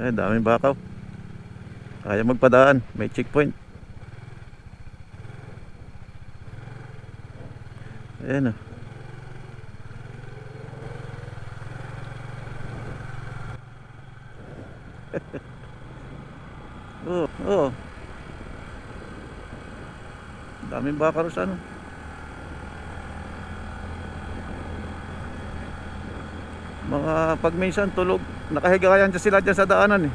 Eh, daming bakaw. Kaya magpadaan. May checkpoint. Ayan o. Oo, oo. Daming baka sa ano. Mga pag minsan tulog, nakahiga yan dyan sila dyan sa daanan eh.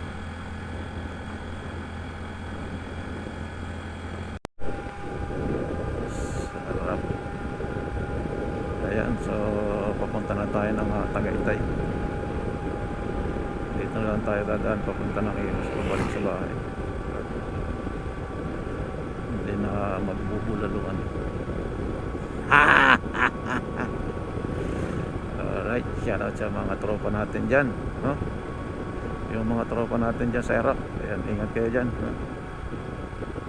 Sarap. Ayan, so papunta na tayo ng uh, Tagaytay. Dito na lang tayo dadaan papunta ng Imus pabalik sa bahay. Hindi na magbubulaluan. Alright, shout out sa mga tropa natin dyan. No? Yung mga tropa natin dyan sa Iraq. Ayan, ingat kayo dyan. No?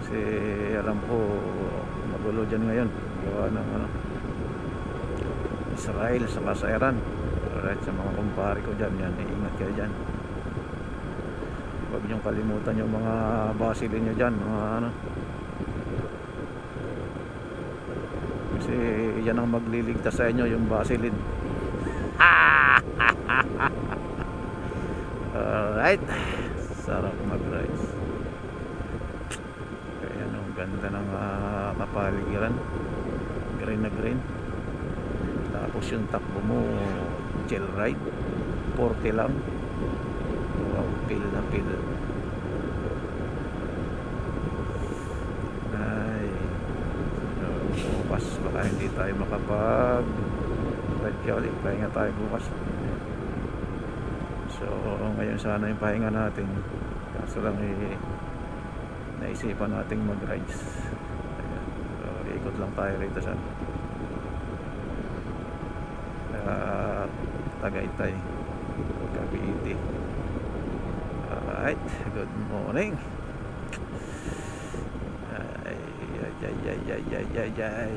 Kasi alam ko magulo dyan ngayon. Gawa ng ano, Israel sa Iran. Alright, sa mga kumpare ko dyan. Yan, ingat kayo dyan. Huwag niyong kalimutan yung mga basilin nyo dyan. Mga ano. Kasi yan ang magliligtas sa inyo, yung basilin. Alright. Sarap mag-rice. Kaya ano, ganda ng uh, kapaligiran. Green na green. Tapos yung takbo mo, chill ride. 40 lang. Wow, pil na pil. Ay. So, bukas baka hindi tayo makapag ulit. Pahinga tayo bukas. So, ngayon sana yung pahinga natin. Kaso lang eh, naisipan nating mag-rides. Ayan. So, ikot lang tayo rito sa uh, Tagaytay. Cavite. Alright, good morning. dày dày dày dày dày dày